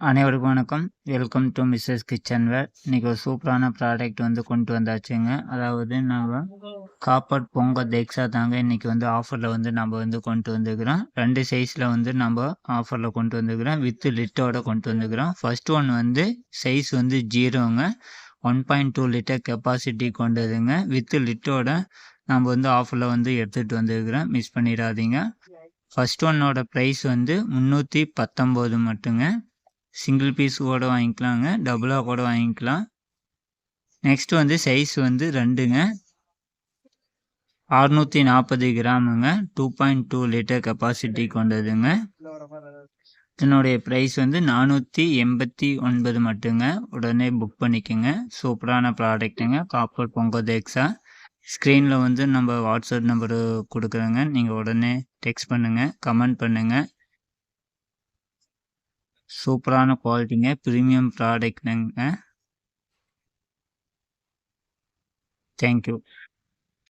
அனைவருக்கும் வணக்கம். Welcome to Mrs kitchen where இன்றைக்கி ஒரு சூப்பரான ப்ராடக்ட் வந்து கொண்டு வந்தாச்சுங்க. அதாவது நம்ம காப்பர் பொங்க தேக்ஸா தாங்க இன்றைக்கி வந்து ஆஃபரில் வந்து நம்ம வந்து கொண்டு வந்துக்கிறோம். ரெண்டு சைஸில் வந்து நம்ம ஆஃபரில் கொண்டு வந்துக்கிறோம். வித் லிட்டோட கொண்டு வந்துக்கிறோம். ஃபர்ஸ்ட் ஒன் வந்து சைஸ் வந்து ஜீரோங்க one point two litre capacity கொண்டதுங்க. With லிட்டோட நம்ம வந்து ஆஃபரில் வந்து எடுத்துகிட்டு வந்துருக்கிறோம் மிஸ் பண்ணிடாதீங்க. ஃபர்ஸ்ட் ஒன்னோட ப்ரைஸ் வந்து முந்நூற்றி பத்தொம்போது மட்டுங்க. சிங்கிள் பீஸ் கூட வாங்கிக்கலாங்க. டபுளாக கூட வாங்கிக்கலாம். நெக்ஸ்ட் வந்து சைஸ் வந்து ரெண்டுங்க. அறுநூற்றி நாற்பது கிராமுங்க. Two point two litre capacity கொண்டதுங்க. இதனுடைய ப்ரைஸ் வந்து நானூற்றி எண்பத்தி ஒன்பது மட்டுங்க. உடனே புக் பண்ணிக்கோங்க. சூப்பரான ப்ராடக்ட்டுங்க காப்பர் பொங்கோ தேக்ஸா ஸ்க்ரீனில் வந்து நம்ம வாட்ஸ்அப் நம்பரு கொடுக்குறோங்க. நீங்கள் உடனே டெக்ஸ்ட் பண்ணுங்கள் கமெண்ட் பண்ணுங்கள் சூப்பரான குவாலிட்டிங்க ப்ரீமியம் ப்ராடக்ட்னுங்க தேங்க்யூ